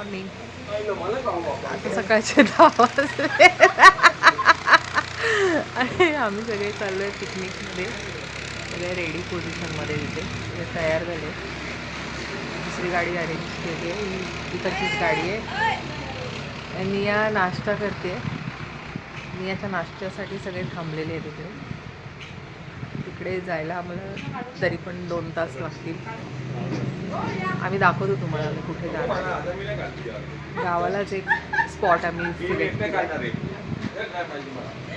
Morning आता सकाळचे दहा वाजले आणि आम्ही सगळे चाललो आहे पिकनिकमध्ये सगळे रेडी पोझिशनमध्ये सगळे तयार झाले दुसरी गाडी अरेंज केली आहे ही इकडचीच गाडी आहे आणि या नाश्ता करते. नियाच्या नाश्त्यासाठी सगळे थांबलेले आहेत तिकडे तिकडे जायला आम्हाला तरी पण दोन तास लागतील आम्ही दाखवतो तुम्हाला आम्ही कुठे जाणार गावालाच एक स्पॉट आम्ही सिलेक्ट केला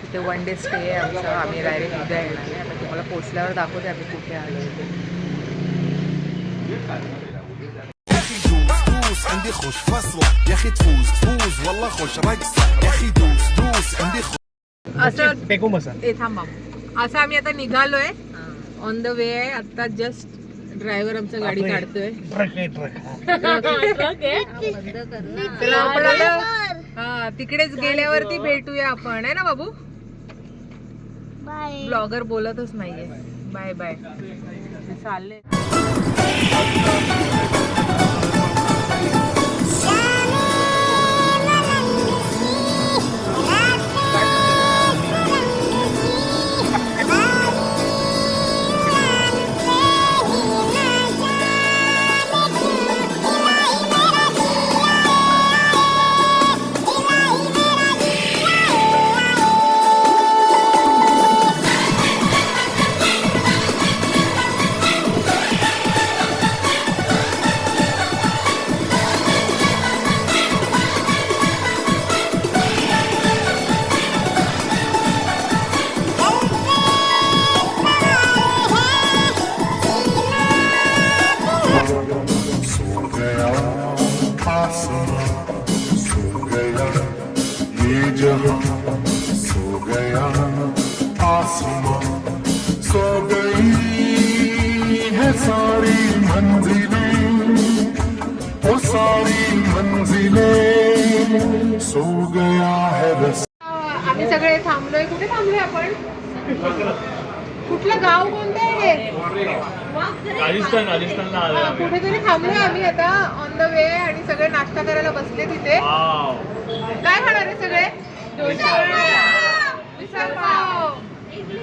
तिथे वन डे स्टे आहे आमचा आम्ही डायरेक्ट उद्या येणार आहे आता तुम्हाला पोचल्यावर दाखवते आम्ही कुठे आलो دوس دوس عندي خوش فصلة يا اخي تفوز تفوز والله خوش رقصة يا اخي دوس دوس عندي خوش असं टेको मसाला ते थांबा असं आम्ही आता निघालोय ऑन द वे आहे आता जस्ट ड्रायव्हर आमचं गाडी काढतोय. ट्रक आहे ट्रक. तर आपण आता हा तिकडेच गेल्यावरती भेटूया आपण आहे ना बाबू? ब्लॉगर बोलतच नाहीये. बाय बाय चालले.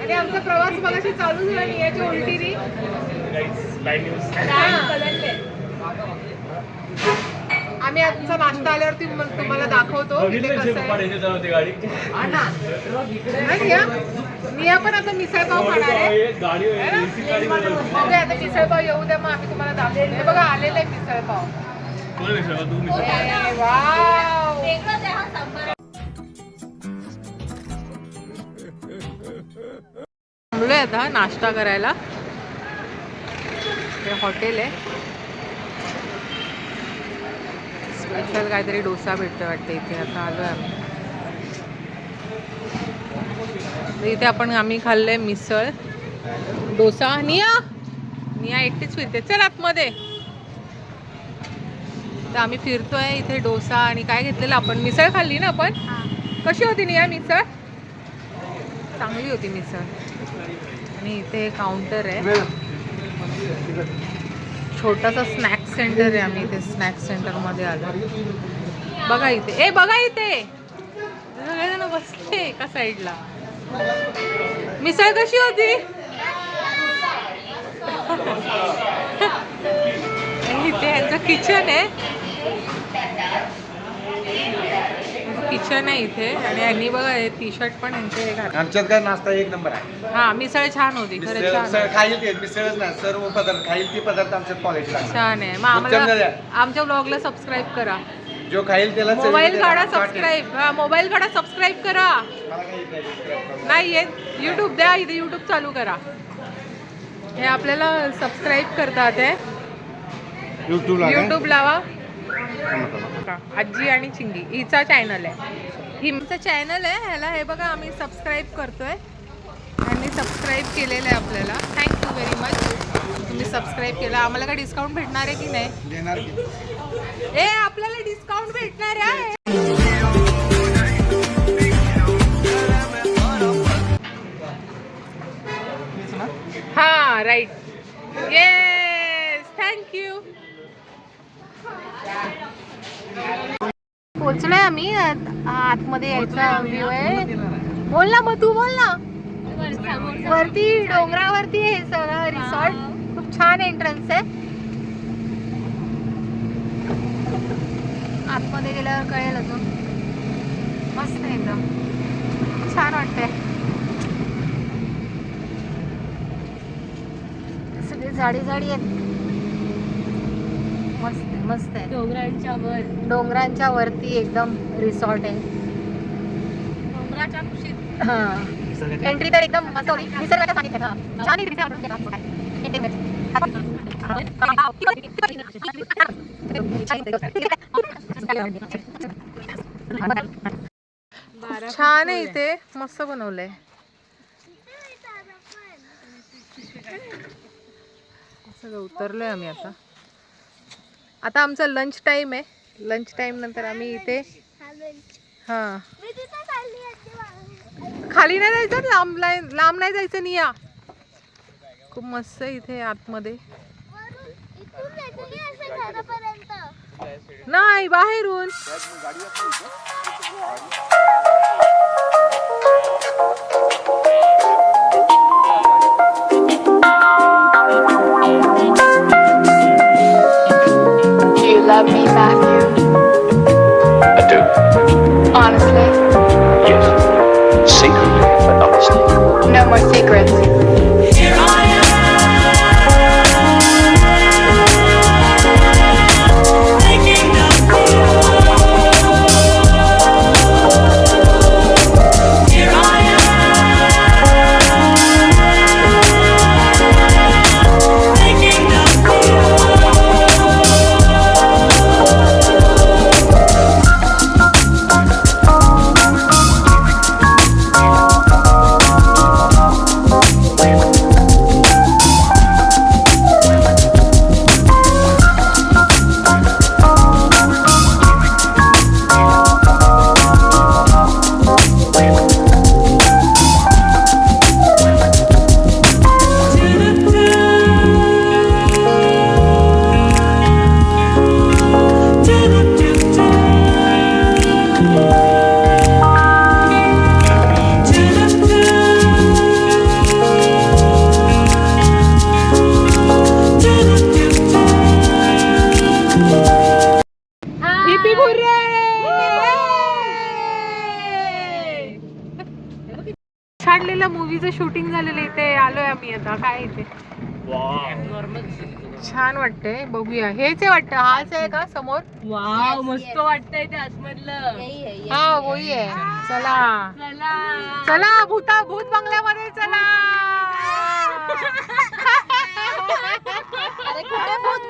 आणि आमचा प्रवास मगाशी चालू झाला नियाच्या उलटीनी. लाईव्ह न्यूज आम्ही आमचा नाश्ता आल्यावरती मग तुम्हाला दाखवतो. की ते बघितलं कसं पप्पा आहे. रेंज चालवते गाडी. हा, निया निया पण आता मिसळ पाव खाणार आहे. है बघूया आता मिसळ पाव येऊ द्या मग आम्ही तुम्हाला दाखवतो. हे बघा आलेलं आहे मिसळ पाव. कोण विसरला तू मिसळ ए, वाव. थांबलोय आता नाश्ता करायला. हे हॉटेल आहे. स्पेशल काहीतरी डोसा भेटतो वाटतं इथे. आता आलोय आम्ही. तर इथे आपण आम्ही खाल्लंय मिसळ. डोसा. निया! निया एकटीच फिरते. चल आतमध्ये. तर आम्ही फिरतोय इथे डोसा आणि काय घेतलेलं आपण? मिसळ खाल्ली ना आपण? कशी होती निया मिसळ? चांगली होती मिसळ. आणि इथे काउंटर आहे. छोटासा स्नॅक सेंटर आहे आम्ही इथे स्नॅक सेंटरमध्ये आलो. बघा इथे. ए बघा इथे. सगळेजण बसले एका साईडला मिसळ कशी होती? इथे यांचं किचन आहे. किचन आहे इथे आणि यांनी बघा टी शर्ट पण यांचे हे घातले. आमच्यात काय नाश्ता एक नंबर आहे हा मिसळ छान होती खरंच मिसळ छान मिसळ होती. खाईल ते मिसळच नाही सर्व पदार्थ खाईल ते पदार्थ आमच्यात क्वालिटी छान आहे मग उत्तम आम्हाला. आमच्या ब्लॉगला सबस्क्राईब करा जो खाईल त्याला मोबाईल त्याला काढा वाटेल. सबस्क्राईब हा मोबाईल काढा सबस्क्राईब करा मला काही येत नाही subscribe. नाही येत युट्यूब द्या इथे युट्यूब चालू करा हे आपल्याला सबस्क्राईब करतात आहे? युट्यूब लावा? आजी आणि चिंगी हिचा चॅनल आहे. हिमचं चॅनल आहे ह्याला हे बघा आम्ही सबस्क्राईब करतोय. त्यांनी सबस्क्राईब केलेलं आहे आपल्याला. थँक्यू व्हेरी मच तुम्ही सबस्क्राईब केलं. आम्हाला काय डिस्काउंट भेटणार आहे की नाही? ए आपल्याला डिस्काउंट भेटणार आहे. हा राईट येस थँक्यू पोहोचलोय आम्ही. आत- आतमध्ये यायचा व्ह्यू आहे. बोल ना मग तू बोल ना. वरती डोंगरावरती आहे सगळं रिसॉर्ट खूप छान एंट्रन्स आहे. आतमध्ये गेल्यावर कळेल अजून. मस्त आहे एकदम. छान वाटतंय. सगळी झाडी झाडी आहेत. मस्त आहे. डोंगरांच्या वर. डोंगरांच्या वरती एकदम रिसॉर्ट आहे. डोंगराच्या कुशीत. हा. एंट्री तर एकदम मस्त होती. निसर्गाच्या सांगितलं हा. छान आपण छान आहे इथे. मस्त बनवलंय. सगळं उतरलोय आम्ही आता. आता आमचा लंच टाइम आहे. लंच टाइम नंतर आम्ही इथे हा. खाली नाही जायचं लांब लाईन लांब नाही जायचं निया. खूप मस्त आहे इथे आतमध्ये. नाही बाहेरून. Do you love me, Matthew? I do. Honestly? Yes. Secretly, but honestly. No more secrets. छाडलेल्या मूवीचं शूटिंग झालेलं इथे आलोय आम्ही आता. काय इथे? छान वाटतंय बघूया. हेच आहे वाटतं हाच आहे का समोर? वाव मस्त वाटतंय ते आतमधलं हा होई आहे. चला. चला. चला भूता भूत बंगल्यामध्ये चला. अरे कुठे भूत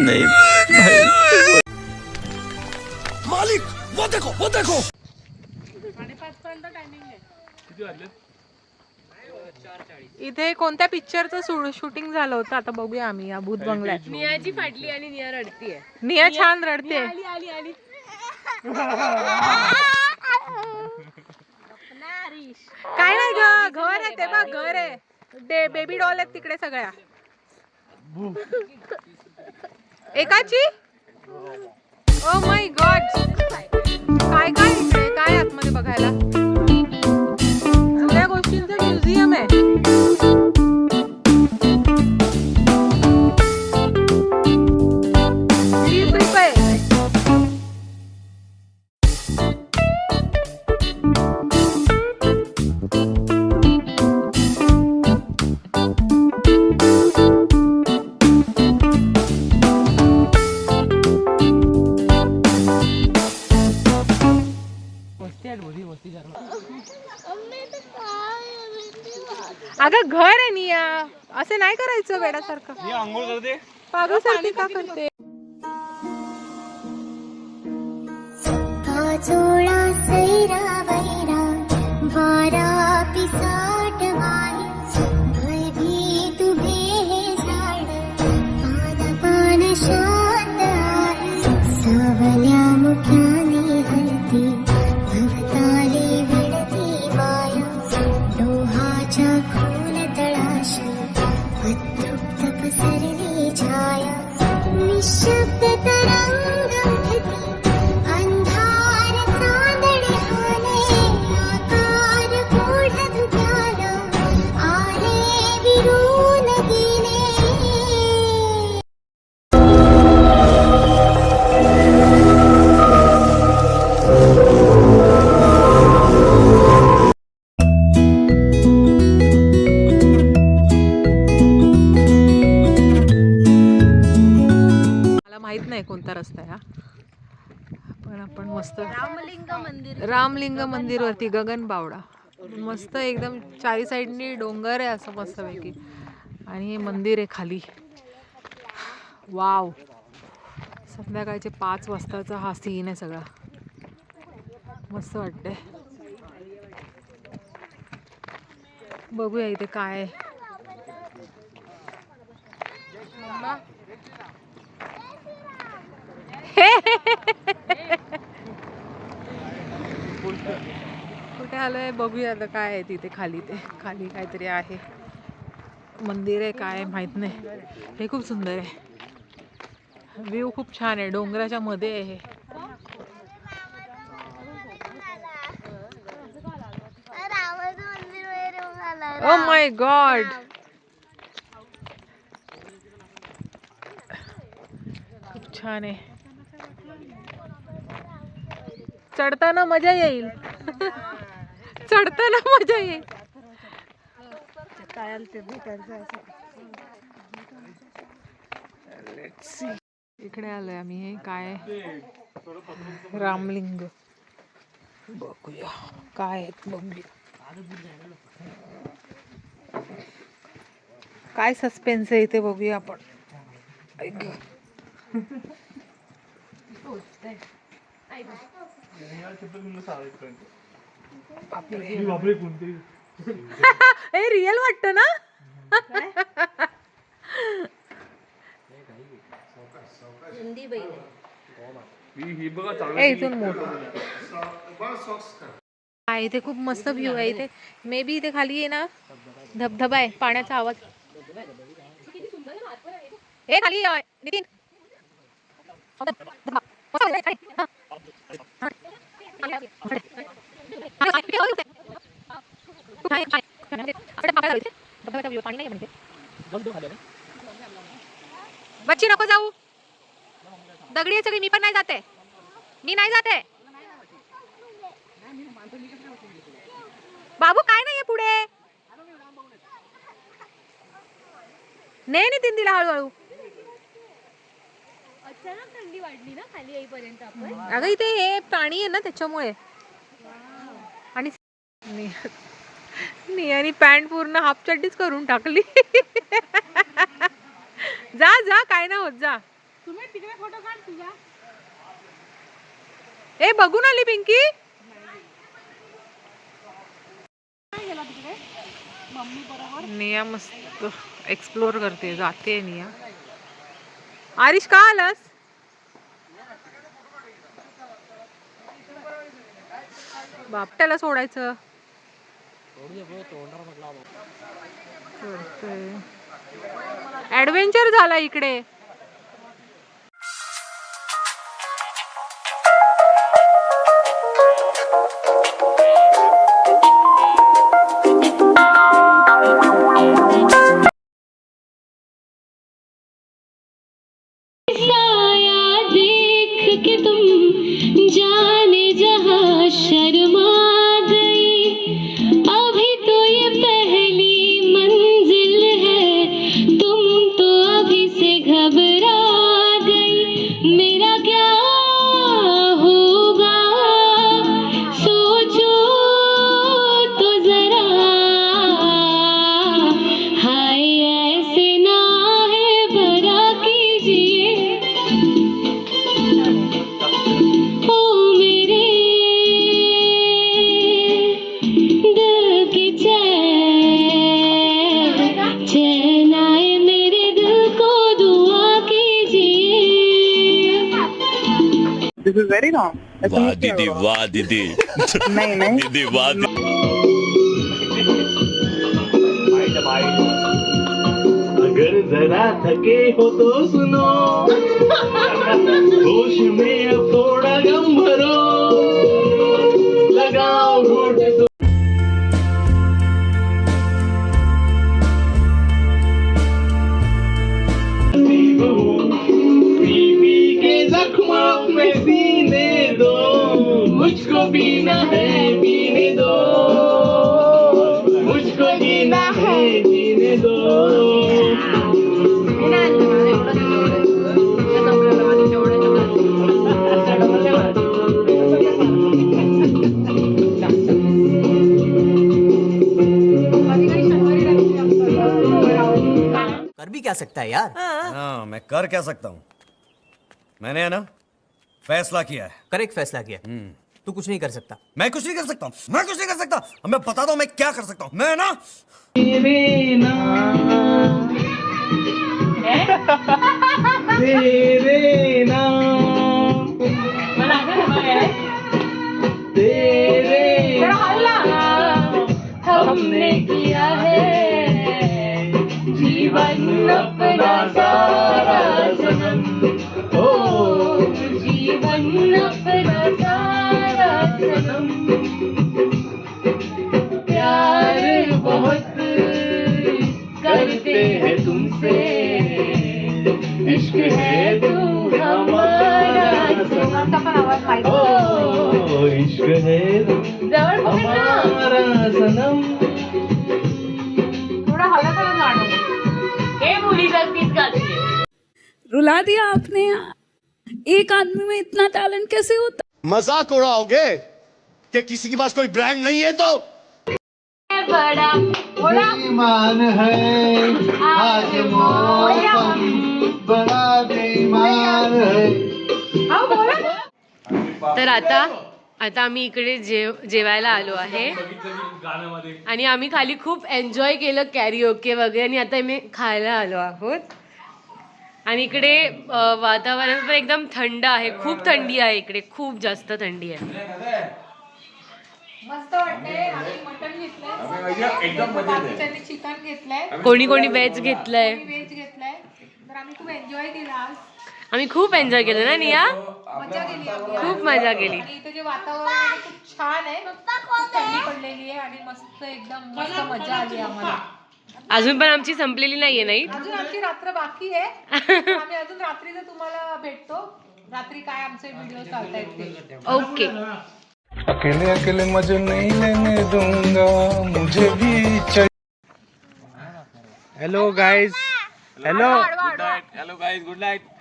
नहीं. देखो वो देखो इथे कोणत्या पिक्चरचं शूटिंग झालं होतं? आता बघूया आम्ही या भूत बंगल्यात. नियाची फाटली आणि निया रडतीये. निया छान रडते आली आली आली. काय नाही ग घर आहे ते बघ घर आहे. डे बेबी डॉल आहेत तिकडे सगळ्या. एकाची? ओ माय गॉड काय काय इकडे काय आतमध्ये बघायला? सगळ्या गोष्टींचं म्युझियम आहे. नाही करायचं वेड्यासारखं? मी आंघोळ करते. पागलसारखी का करते? सैरा वैरा वारा पिसाट रस्ता आहे हा. पण आपण मस्त रामलिंग मंदिर. रामलिंग मंदिरवरती गगन बावडा. मस्त एकदम चारी साईडनी डोंगर आहे असं मस्तपैकी. आणि हे मंदिर आहे खाली. वाव. संध्याकाळचे पाच वाजताचा हा सीन आहे सगळा. मस्त वाटतंय. बघूया इथे काय आहे. कुठे आलोय? बघूया आता काय आहे तिथे खाली ते. खाली काहीतरी आहे. मंदिर आहे काय माहीत माहीत नाही. हे खूप सुंदर आहे. व्ह्यू खूप छान आहे. डोंगराच्या मध्ये आहे हे. ओ माय गॉड खूप छान आहे. चढताना मजा येईल. चढताना मजा येईल. इकडे आलोय आम्ही हे काय? रामलिंग. बघूया काय बघूया काय सस्पेन्स आहे इथे बघूया आपण. ऐक. बापरे. बापरे कोणते? ए रिअल वाटतं ना? ही ही इथून मोठं हा इथे खूप मस्त व्ह्यू आहे इथे. मे बी इथे खाली आहे ना. धबधबा आहे पाण्याचा आवाज. ए खाली नितीन. बच्ची नको जाऊ. दगडी सगळी मी पण नाही जाते. मी नाही जाते. बाबू काय नाहीये पुढे? नाही तीन दिला हळूहळू. अचानक थंडी वाढली ना खाली येईपर्यंत आपण. अगं इथे हे प्राणी आहे ना त्याच्यामुळे. आणि नियानी पॅन्ट पूर्ण हाफ चड्डीच करून टाकली. जा जा काय ना होत जा. ए बघून आली पिंकी? निया मस्त एक्सप्लोर करते जाते निया. आरिश का आलास? बापट्याला सोडायचं. ऍडव्हेंचर झाला इकडे. This is very wrong. ऐसा वाह नहीं किया दीदी। वाह दीदी नहीं नहीं दीदी वाह दीदी अगर जरा थके हो तो सुनो होश में अब थोड़ा गम भरो लगाओ घूट क्या सकता है यार। हाँ मैं कर क्या सकता हूँ। मैंने है ना फैसला किया है। करेक्ट फैसला किया। तू कुछ नहीं कर सकता। मैं कुछ नहीं कर सकता मैं कुछ नहीं कर सकता। मैं बताता हूँ मैं क्या कर सकता हूँ। मैं ना? तेरे नाम तेरे नाम तेरे नाम हमने किया है। जीवन सारा सनम ओ जीवन सारा सनम प्यार बहुत करते हैं तुमसे इश्क है तू हमारा सनम ओ इश्क है हमारा सनम। रुला दिया आपने। एक आदमी में इतना टैलेंट कैसे होता? मजाक उड़ाओगे? कि किसी के पास कोई ब्रांड नहीं है तो? बेईमान है आज मौसम बड़ा बेईमान है। तर आता आता आम्ही इकडे जेव जेवायला आलो आहे. आणि आम्ही खाली खूप एन्जॉय केलं कॅरिओके वगैरे आणि आता आम्ही खायला आलो आहोत. आणि इकडे वातावरण पण एकदम थंड आहे. खूप थंडी आहे इकडे. खूप जास्त थंडी आहे. मस्त वाटतंय. आम्ही मटण घेतलंय. बाकीच्यांनी चिकन घेतलंय. कोणी कोणी व्हेज घेतलंय. व्हेज घेतलंय. तर आम्ही खूप एन्जॉय केला आज. आम्ही खूप एन्जॉय केलं ना निया? मजा केली. खूप मजा केली. आणि इथं जे वातावरण खूप छान आहे. थंडी पडलेली आहे आणि मस्त एकदम मस्त मजा आली आम्हाला. अजून पण आमची संपलेली नाहीये नाही? अजून आमची रात्र बाकी आहे. आम्ही अजून रात्रीचं तुम्हाला भेटतो. रात्री काय आमचे व्हिडिओ चालतायत ते. ओके. अकेले अकेले मजे नहीं लेने दूंगा. मुझे भी चाहिए। Hello guys hello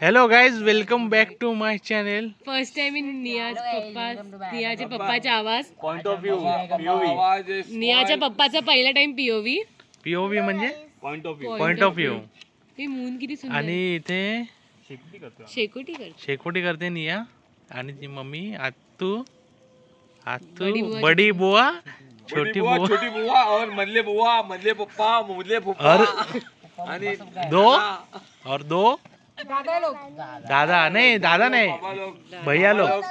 hello guys welcome back to my channel first time in नियाज पप्पा नियाच्या पप्पाचा आवाज. पॉइंट ऑफ व्ह्यू पीओव्ही नियाच्या पप्पाचा पहिला टाइम पीओव्ही पीओव्ही म्हणजे? Point of view point of view हे मून किती सुंदर आणि इथे शेकोटी कर शेकोटी करते निया आणि ती मम्मी आतू आतू बडी बुआ छोटी बुआ छोटी बुआ और मधले बुआ मधले पप्पा मुदले और दो? और दो? दादा लोक. दादा नहीं दादा नहीं. भैया लोग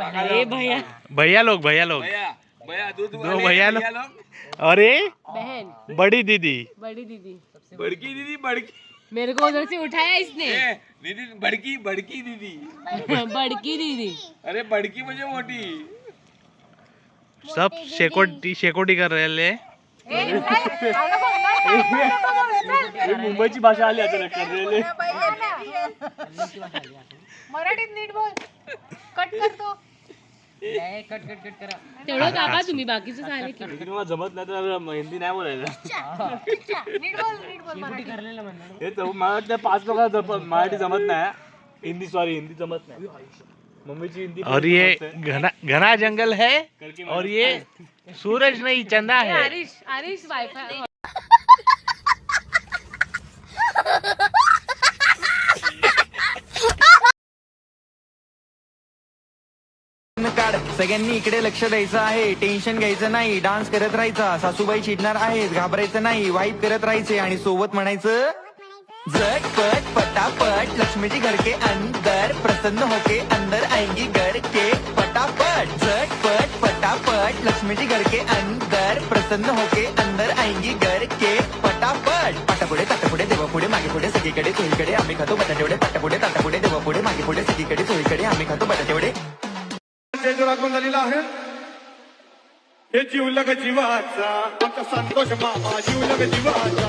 अरे भैया. भैया लोग भैया लोग भैया. दूध दो भैया लोग ये बहन बड़ी दीदी बड़ी दीदी बड़की दीदी बड़की मेरे को उधर से उठाया इसने दीदी बड़की बड़की दीदी बड़की दीदी अरे बड़की म्हणजे मोठी सब शेकोटी शेकोटी कर रहे मुंबईची भाषा आली आता मराठीत नीट बोल कट करतो तेवढं काका तुम्ही बाकीचं झाले की. जमत नाही तर हिंदी नाही बोलायचं नीट बोल नीट बोल मराठी. हे तर मला वाटतं पाच लोक मराठी जमत नाही हिंदी सॉरी हिंदी जमत नाही. मम्मीची हिंदी और ये घना घना जंगल है और ये सूरज नहीं चंदा है. आरिश आरिश वायफाय काढ. सगळ्यांनी इकडे लक्ष द्यायचं आहे. टेन्शन घ्यायचं नाही. डान्स करत राहायचा. सासूबाई चिडणार आहेत. घाबरायचं नाही. वाईट करत राहायचे. आणि सोबत म्हणायचं झटपट पटापट लक्ष्मीची घरके घर के अंदर प्रसन्न होके अंदर आएंगी घर के पटापट झटपट पटापट लक्ष्मीची घरके घर के अंदर प्रसन्न होके अंदर आएंगी घर के पटापट पाटापुढे ताटापुढे देवापुढे मागे पुढे सगळीकडे चोहीकडे आम्ही खातो बटाटेवडे. पाटापुढे ताटापुढे देवापुढे मागे पुढे सगळीकडे चोहीकडे आम्ही खातो बटाटेवडे. लागून झालेला आहे. हे जीवलग जीवाचा आमचा संतोष मामा जीवलग जीवाचा.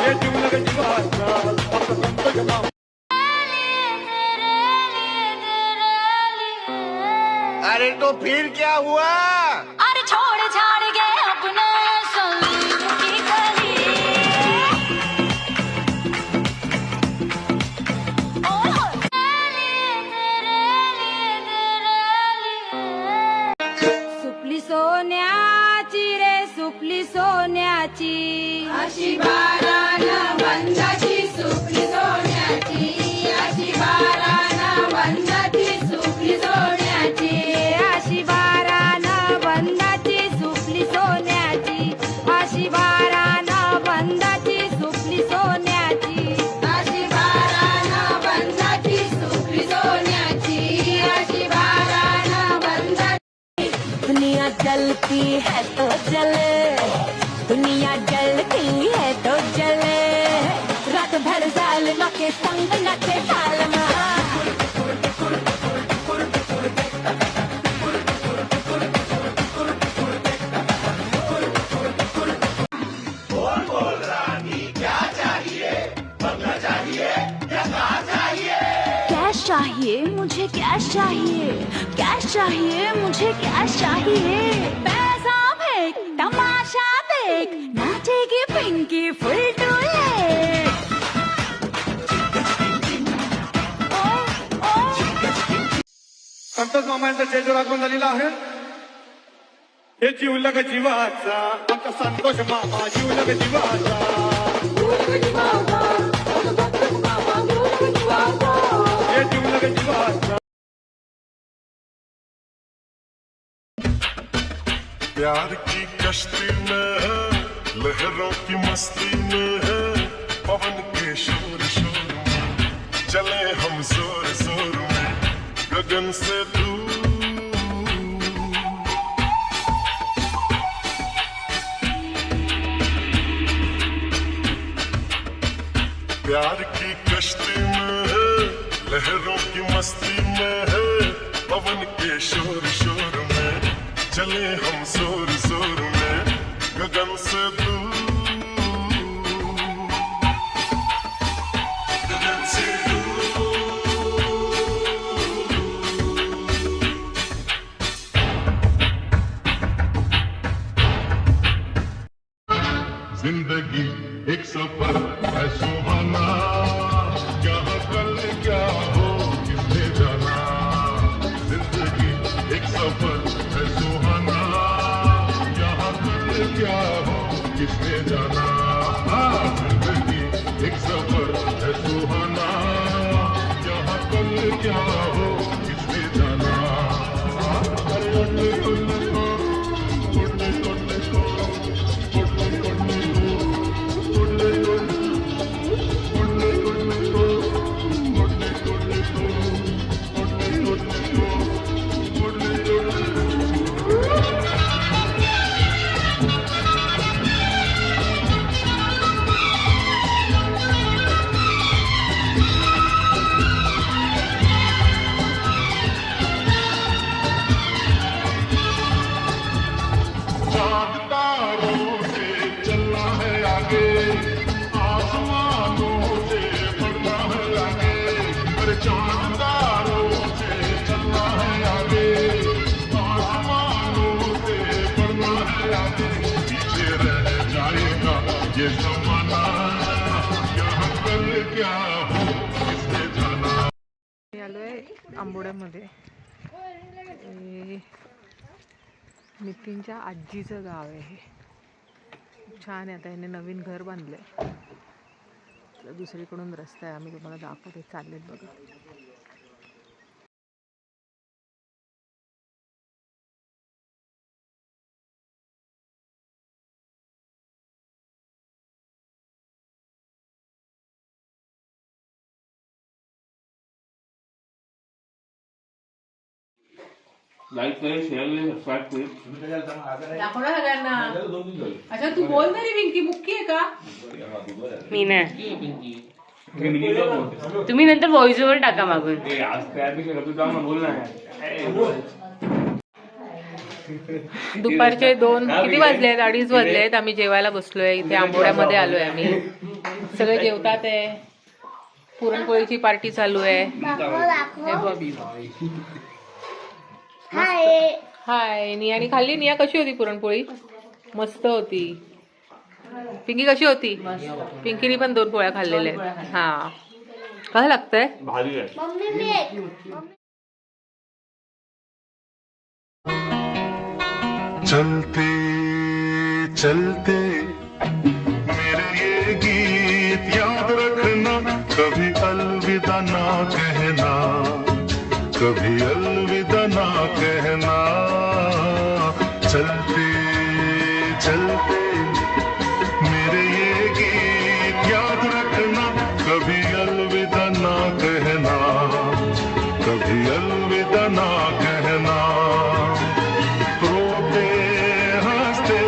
हे जीवलग जीवाचा आमचा संतोष मामा. अरे तो फिर क्या हुआ? सोन्याची अशी बारान बंदाची सोन्याची. अशी बारान बंदाची सुपली सोन्याची. अशी बारान बंदाची सुपली सोन्याची. अशी बारान बंदाची सुपली सोन्याची. अशी बारान बंदाची सुपली सोन्याची. अशी बारान बंदाची दुनिया जलती है तो जले। चाहिए? कैश चाहिए? मुझे कैश चाहिए? पैसा फेंक तमाशा देख नाचेगी पिंकी फुल टूले। संतोष मामांचा चेंडू राखून झालेला आहे हे जीवलग जीवाचा आमचा संतोष मामा जीवलग जीवाचा हे जीवलग जीवाचा प्यार की कश्ती में लहरों की मस्ती में है, पवन के शोर शोर में। चले हम ज़ोर ज़ोर में, गगन से दूर। प्यार की कश्ती में है, लहरों की मस्ती में है, पवन के शोर शोर चले हम सुर सुर में गगन से नितीनच्या आजीचं गाव आहे हे. छान आहे आता याने नवीन घर बांधलं आहे दुसरीकडून रस्ता आहे. आम्ही तुम्हाला दाखवते. चाललेत बघा. लाईक करेल शेअर करेल सबस्क्राईब करेल दाखव ना सगळ्यांना. अच्छा तू बोल तरी पिंकी मुक्की आहे का? मी नाही. तुम्ही नंतर व्हॉइस ओव्हर टाका मागून. दुपारचे दोन किती वाजले आहेत अडीच वाजले आहेत आम्ही जेवायला बसलोय. इथे आंबोड्यामध्ये आलोय आम्ही. सगळे जेवतात आहे. पुरणपोळीची पार्टी चालू आहे. हे बघ. हाय नियानी खाल्ली? निया कशी होती पुरणपोळी? मस्त होती. पिंकी कशी होती? पिंकीनी पण दोन पोळ्या खाल्लेल्या आहेत. हा. कसं लागतंय? भारी आहे. चलते चलते मेरे ये गीत याद रखना कभी अलविदा ना कहना कभी अलविदा कहना। चलते चलते, मेरे ये गीत याद रखना। कभी अलविदा ना कहना। कभी अलविदा ना कहना। रोते हँसते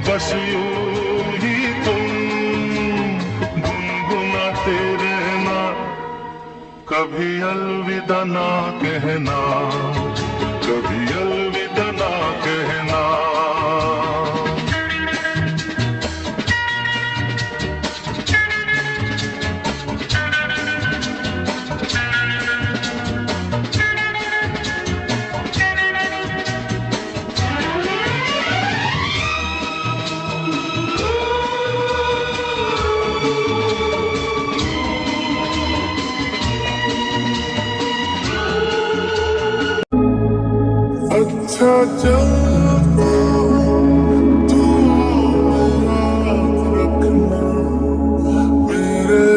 बस यूँ कभी अलविदा ना कहना।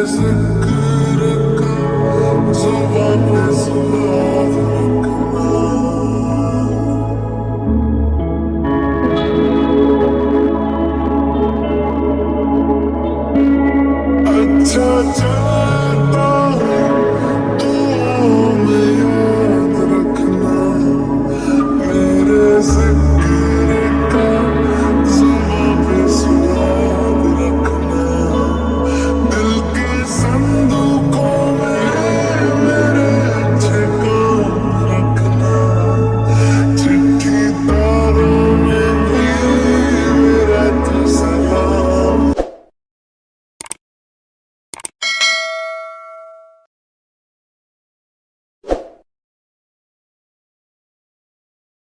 Kırık, kırık, kırık,